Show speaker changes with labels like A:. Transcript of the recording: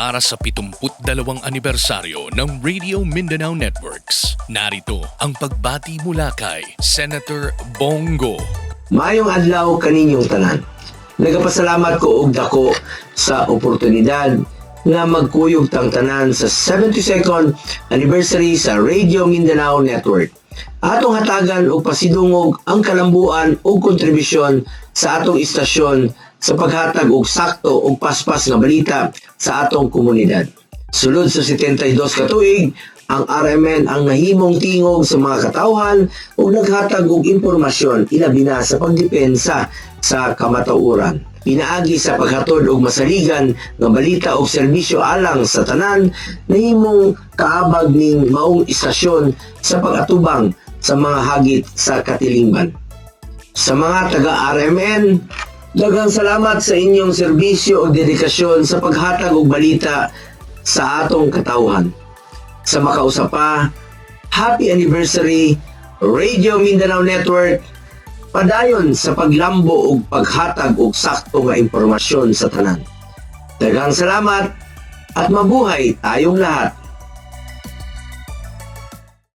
A: para sa 72 anibersaryo ng Radio Mindanao Networks. Narito ang pagbati mula kay Senator Bongo.
B: Mayong adlaw kaninyong tanan. Nagapasalamat ko og dako sa oportunidad nga magkuyog tang tanan sa 72nd anniversary sa Radio Mindanao Network. Atong hatagan og pasidungog ang kalambuan ug kontribusyon sa atong istasyon sa paghatag og sakto ug paspas nga balita sa atong komunidad. Sulod sa 72 ka tuig, ang RMN ang nahimong tingog sa mga katawhan ug naghatag og impormasyon ilabi na sa pagdepensa sa kamatauran. Pinaagi sa paghatod og masaligan nga balita ug serbisyo alang sa tanan nahimong kaabag ning maong istasyon sa pag-atubang sa mga hagit sa katilingban. Sa mga taga-RMN, daghang salamat sa inyong serbisyo o dedikasyon sa paghatag og balita sa atong katawhan. Sa makausapa, Happy Anniversary Radio Mindanao Network padayon sa paglambo ug paghatag og sakto nga impormasyon sa tanan. Daghang salamat at mabuhay tayong lahat.